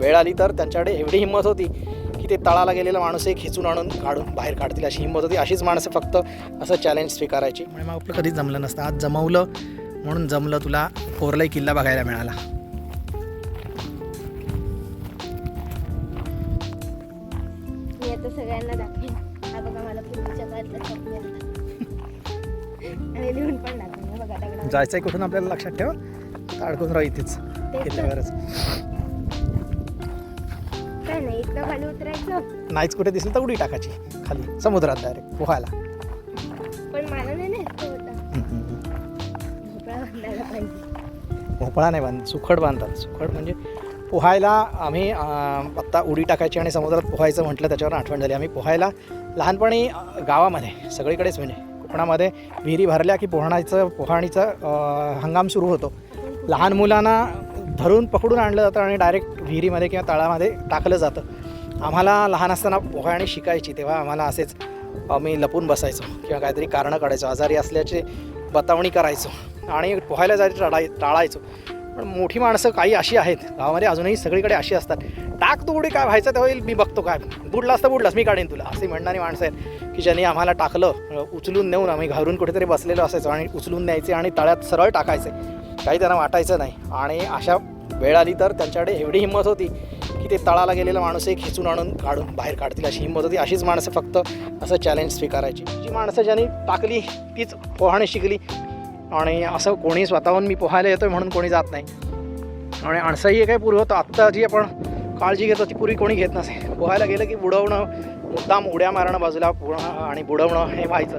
वेळ आली तर त्यांच्याकडे एवढी हिंमत होती की ते तळाला गेलेला माणूसही खेचून आणून काढून बाहेर काढतील अशी हिंमत होती. अशीच माणसं फक्त असं चॅलेंज स्वीकारायची. म्हणजे मग आपलं कधीच जमलं नसतं. आज जमवलं म्हणून जमलं तुला कोरलाई किल्ला बघायला मिळाला. मी आता सगळ्यांना दाखवेन. हा बघा मला पूर्वीच्या काळातला स्वप्न होता. आणि लिहून पण दाखवेन. हे बघा दगडावर. जायचं आहे कुठून आपल्याला लक्षात ठेव. तर अडकून राहू इथेच. काय नाही इतकं खाली उतरायचं. नाहीच कुठे दिसलं तर उडी टाकायची खाली समुद्रात डायरेक्ट पोहायला. पण मला नाही ना इतकं होता भोपळा बांधायला पाहिजे. भोपळा नाही बांध सुखड बांधतात सुखड म्हणजे पोहायला आम्ही अं, आत्ता उडी टाकायची आणि समुद्रात पोहायचं म्हटलं त्याच्यावर आठवण झाली. आम्ही पोहायला लहानपणी अं, गावामध्ये सगळीकडेच म्हणजे कोकणामध्ये विहिरी भरल्या की पोहण्याचं पोहाणीचा अं, हंगाम सुरू होतो. लहान मुलांना धरून पकडून आणलं जातं आणि डायरेक्ट विहिरीमध्ये किंवा तळामध्ये टाकलं जातं. आम्हाला लहान असताना पोहायणी शिकायची तेव्हा आम्हाला असेच आम्ही लपून बसायचो किंवा काहीतरी कारणं काढायचो आजारी असल्याचे बतावणी करायचो आणि पोहायला जायचं टाळाय टाळायचो. पण मोठी माणसं काही अशी आहेत गावामध्ये अजूनही सगळीकडे अशी असतात. टाक तू उडी काय व्हायचं ते होईल मी बघतो काय. बुडलास तर बुडलास मी काढेन तुला. असे म्हणणारी माणसं आहेत की ज्यांनी आम्हाला टाकलं उचलून नेऊन आम्ही घरून कुठेतरी बसलेलो असायचो आणि उचलून न्यायचे आणि तळ्यात सरळ टाकायचे. काही त्यांना वाटायचं नाही आणि अशा वेळ आली तर त्यांच्याकडे एवढी हिंमत होती की ते तळाला गेलेला एक खेचून आणून काढून बाहेर काढतील अशी हिंमत होती. अशीच माणसं फक्त असं चॅलेंज स्वीकारायची. जी माणसं ज्यांनी टाकली तीच पोहाणे शिकली. आणि असं कोणी स्वतःहून मी पोहायला येतोय म्हणून कोणी जात नाही. आणि अणसाही काही पूर्वी होतं. आत्ता जी आपण काळजी घेतो ती पूर्वी कोणी घेत नसे. पोहायला गेलं की बुडवणं मुद्दाम उड्या मारणं बाजूला पुढं आणि बुडवणं हे व्हायचं.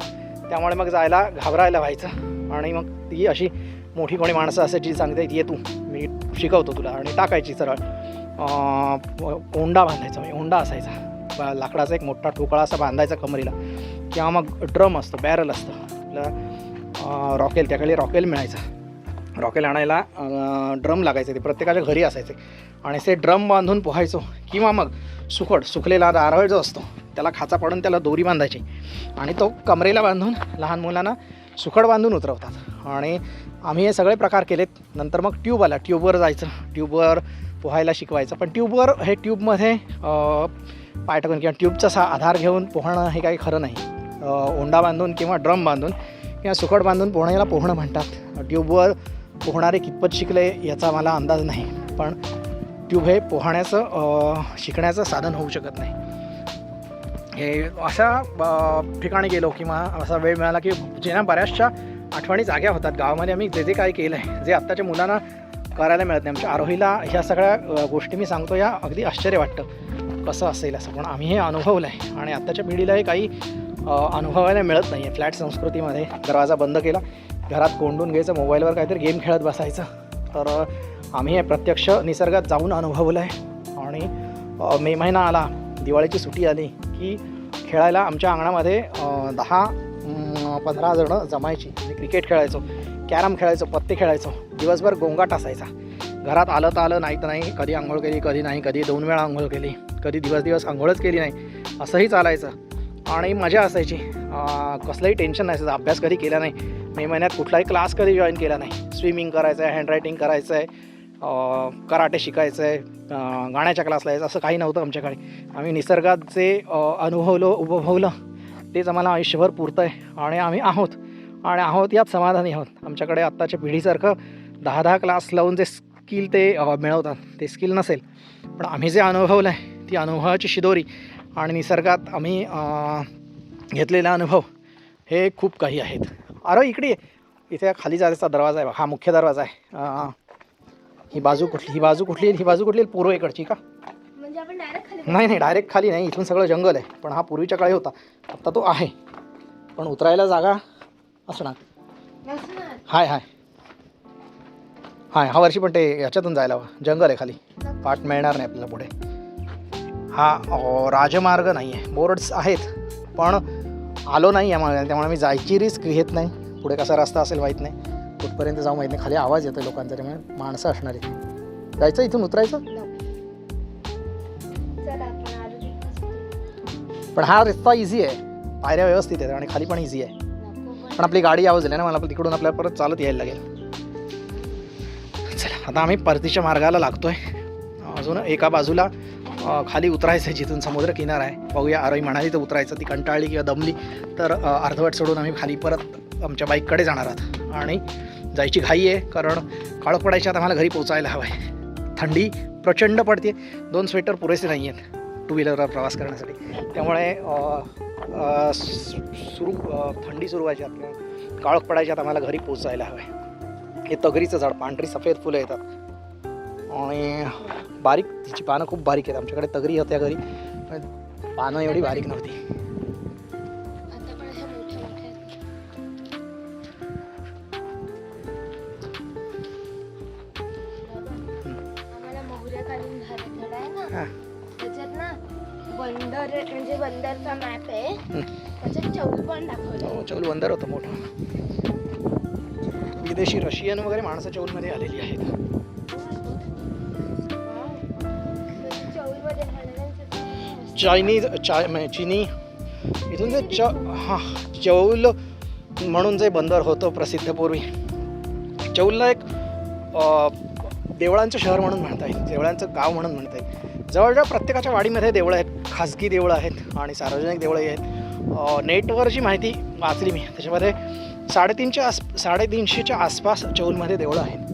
त्यामुळे मग जायला घाबरायला व्हायचं. आणि मग ती अशी मोठी कोणी माणसं असायची जी ये तू मी शिकवतो तुला आणि टाकायची सरळ. ओंडा बांधायचा म्हणजे ओंडा असायचा. लाकडाचा एक मोठा ठोकळा असा बांधायचा कमरीला. किंवा मग ड्रम असतो बॅरल असतं. आपलं रॉकेल त्याकडे रॉकेल मिळायचं. रॉकेल आणायला ड्रम लागायचे ते प्रत्येकाच्या घरी असायचे. आणि ते ड्रम बांधून पोहायचो. किंवा मग सुकट सुकलेला नारळ जो असतो त्याला खाचा पडून त्याला दोरी बांधायची. आणि तो कमरेला बांधून लहान मुलांना सुखड बांधून उतरवतात. आणि आम्ही हे सगळे प्रकार केलेत. नंतर मग ट्यूब आला. ट्यूबवर जायचं. ट्यूबवर पोहायला शिकवायचं. पण ट्यूबवर हे ट्यूबमध्ये पाय टाकून किंवा ट्यूबचा सा आधार घेऊन पोहणं हे काही खरं नाही. ओंडा बांधून किंवा ड्रम बांधून किंवा सुकट बांधून पोहण्याला पोहणं म्हणतात. ट्यूबवर पोहणारे कितपत शिकले याचा मला अंदाज नाही. पण ट्यूब हे पोहण्याचं शिकण्याचं साधन होऊ शकत नाही. हे अशा ठिकाणी गेलो किंवा असा वेळ मिळाला की ज्यांना बऱ्याचशा आठवणी जाग्या होतात. गावामध्ये आम्ही जे जे काय केलं आहे जे आत्ताच्या मुलांना करायला मिळत नाही. आमच्या आरोहीला ह्या सगळ्या गोष्टी मी सांगतो या अगदी आश्चर्य वाटतं. कसं असेल असं. पण आम्ही हे अनुभवलं आहे आणि आत्ताच्या पिढीला हे काही अनुभवायला मिळत नाही आहे फ्लॅट संस्कृतीमध्ये दरवाजा बंद केला. घरात कोंडून घ्यायचं मोबाईलवर काहीतरी गेम खेळत बसायचं. तर आम्ही हे प्रत्यक्ष निसर्गात जाऊन अनुभवलं आहे आणि मे महिना आला दिवाळीची सुट्टी आली की खेळायला आमच्या अंगणामध्ये दहा पंधरा जणं जमायची. म्हणजे आणि क्रिकेट खेळायचो कॅरम खेळायचो पत्ते खेळायचो. दिवसभर गोंगाट असायचा. घरात आलं तर आलं नाही तर नाही. कधी आंघोळ केली कधी नाही. कधी दोन वेळा आंघोळ केली. कधी दिवस दिवस आंघोळच केली नाही. असंही चालायचं. आणि मजा असायची. कसलंही टेन्शन नसायचं. अभ्यास कधी केला नाही. मे महिन्यात कुठलाही क्लास कधी जॉईन केला नाही. स्विमिंग करायचं आहे हँडरायटिंग करायचं आहे कराटे शिकायचं आहे गाण्याच्या क्लासला यायचं. असं काही नव्हतं आमच्याकडे. आम्ही निसर्गात जे अनुभवलं उपभोगलं तेच आम्हाला आयुष्यभर पुरतं आहे आणि आम्ही आहोत. आणि आहोत यात समाधानी आहोत. आमच्याकडे आत्ताच्या पिढीसारखं दहा दहा क्लास लावून जे स्किल ते मिळवतात ते स्किल नसेल. पण आम्ही जे अनुभवलं आहे ती अनुभवाची शिदोरी आणि निसर्गात आम्ही घेतलेला अनुभव हे खूप काही आहेत. अरे इकडे इथे खाली जायचा दरवाजा आहे हा मुख्य दरवाजा आहे. ही बाजू कुठली? ही बाजू कुठली? ही बाजू कुठली? पूर्व इकडची का? म्हणजे आपण डायरेक्ट खाली नाही नाही डायरेक्ट खाली नाही. इथून सगळं जंगल आहे. पण हा पूर्वीच्या काळी होता. आत्ता तो आहे. पण उतरायला जागा असणार. हाय हाय. हाय हा वर्षी पण ते याच्यातून जायला हवं. जंगल आहे खाली. पाठ मिळणार नाही आपल्याला पुढे. हा राजमार्ग नाही आहे बोर्ड्स आहेत. पण आलो नाही यामुळे त्यामुळे मी जायची रिस्क घेत नाही. पुढे कसा रस्ता असेल माहीत नाही. कुठपर्यंत जाऊ माहीत नाही. खाली आवाज येतो लोकांचा. त्यामुळे माणसं असणार आहे जायचं इथून उतरायचं? पण हा रस्ता इझी आहे पायऱ्या व्यवस्थित आहेत आणि खाली पण इझी आहे पण. आपली गाडी आवाज झाली ना मला तिकडून आपल्याला परत चालत यायला लागेल। चला आता आम्ही परतीच्या मार्गाला लागतोय. अजून एका बाजूला खाली उतरायचं आहे जिथून समुद्र किनारा आहे. बघूया आरोही म्हणाली तर उतरायचं ती कंटाळली किंवा दमली तर अर्धवट सोडून आम्ही खाली परत आमच्या बाईककडे जाणार आहोत. आणि जायची घाई आहे कारण काळोख पडायच्या आता आम्हाला घरी पोचायला हवं आहे थंडी प्रचंड पडते. दोन स्वेटर पुरेसे नाही आहेत टू व्हीलरवर प्रवास करण्यासाठी. त्यामुळे सु- सुरू थंडी सुरू व्हायची आत काळोख पडायच्या आम्हाला घरी पोचायला हवं आहे हे तगरीचं झाड पांढरी सफेद फुलं येतात. आणि बारीक तिची पानं खूप बारीक आहेत. आमच्याकडे तगरी होत्या घरी पण पानं एवढी बारीक नव्हती. बंदर म्हणजे बंदरचा मॅप आहे. हं. त्याच्यात चौल पण दाखवलं हो, चौल बंदर होतं मोठं. विदेशी रशियन वगैरे माणसं चौलमध्ये आलेली आहेत. चायनीज चाय म्हणजे चिनी. इथून जे च हां चौल म्हणून जे बंदर होतं प्रसिद्ध पूर्वी चौलला एक देवळांचं शहर म्हणून म्हणता येईल. देवळांचं गाव म्हणून म्हणता येईल. जवळजवळ प्रत्येकाच्या वाडीमध्ये देवळं आहेत खाजगी देवळं आहेत आणि सार्वजनिक देवळंही आहेत. नेटवरची नेटवर जी माहिती वाचली मी. त्याच्यामध्ये साडेतीनच्या आस साडेतीनशेच्या आसपास चौलमध्ये देवळं आहेत.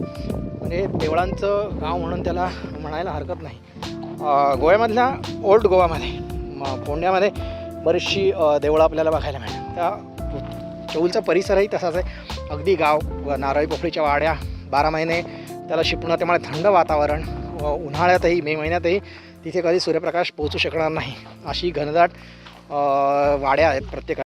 म्हणजे देवळांचं गाव म्हणून त्याला म्हणायला हरकत नाही. गोव्यामधल्या ओल्ड गोवामध्ये म पोंड्यामध्ये बरीचशी देवळं आपल्याला बघायला मिळतात. त्या चौलचा परिसरही तसाच आहे. अगदी गाव नारळी पोफळीच्या वाड्या बारा महिने त्याला शिपणं त्यामुळे थंड वातावरण उन्हाळ्यातही मे महिन्यातही तिथे कधी सूर्यप्रकाश पोहोचू शकणार नाही. अशी घनदाट वाड्या आहेत प्रत्येक